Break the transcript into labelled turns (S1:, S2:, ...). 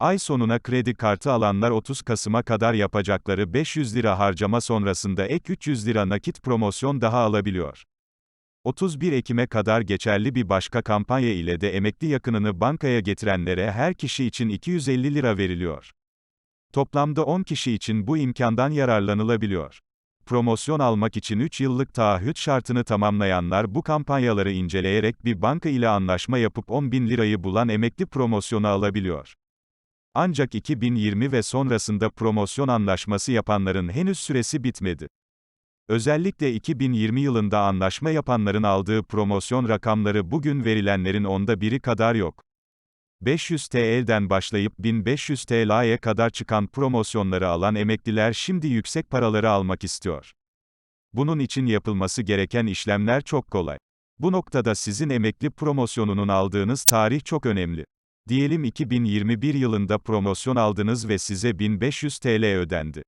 S1: Ay sonuna kredi kartı alanlar 30 Kasım'a kadar yapacakları 500 lira harcama sonrasında ek 300 lira nakit promosyon daha alabiliyor. 31 Ekim'e kadar geçerli bir başka kampanya ile de emekli yakınını bankaya getirenlere her kişi için 250 lira veriliyor. Toplamda 10 kişi için bu imkandan yararlanılabiliyor. Promosyon almak için 3 yıllık taahhüt şartını tamamlayanlar bu kampanyaları inceleyerek bir banka ile anlaşma yapıp 10 bin lirayı bulan emekli promosyonu alabiliyor. Ancak 2020 ve sonrasında promosyon anlaşması yapanların henüz süresi bitmedi. Özellikle 2020 yılında anlaşma yapanların aldığı promosyon rakamları bugün verilenlerin onda biri kadar yok. 500 TL'den başlayıp 1500 TL'ye kadar çıkan promosyonları alan emekliler şimdi yüksek paraları almak istiyor. Bunun için yapılması gereken işlemler çok kolay. Bu noktada sizin emekli promosyonunun aldığınız tarih çok önemli. Diyelim 2021 yılında promosyon aldınız ve size 1500 TL ödendi.